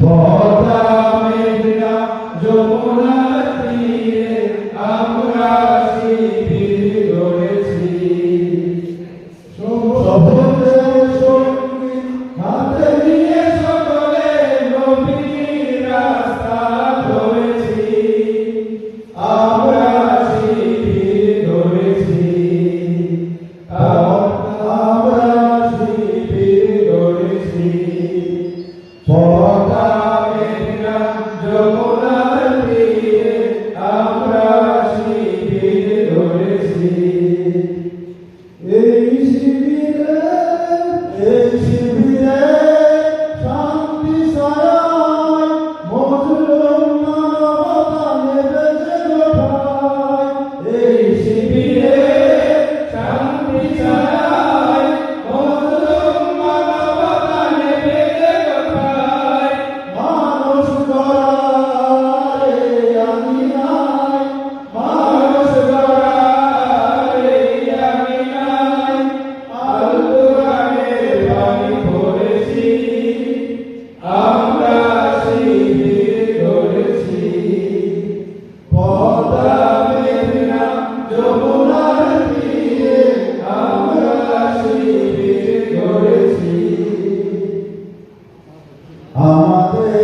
পদ্মা মেঘনা যমুনার তীরে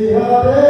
বিহারে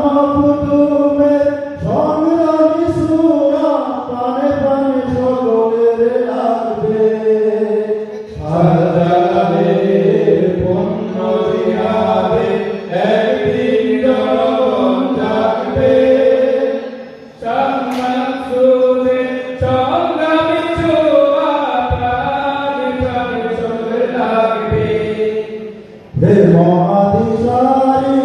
Hey, Mom, I'm sorry.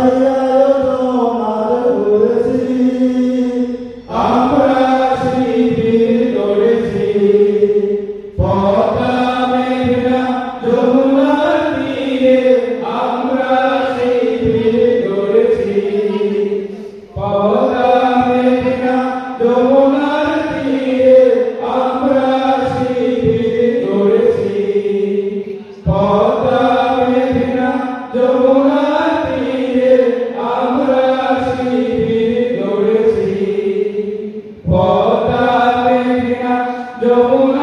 Allah Wiederum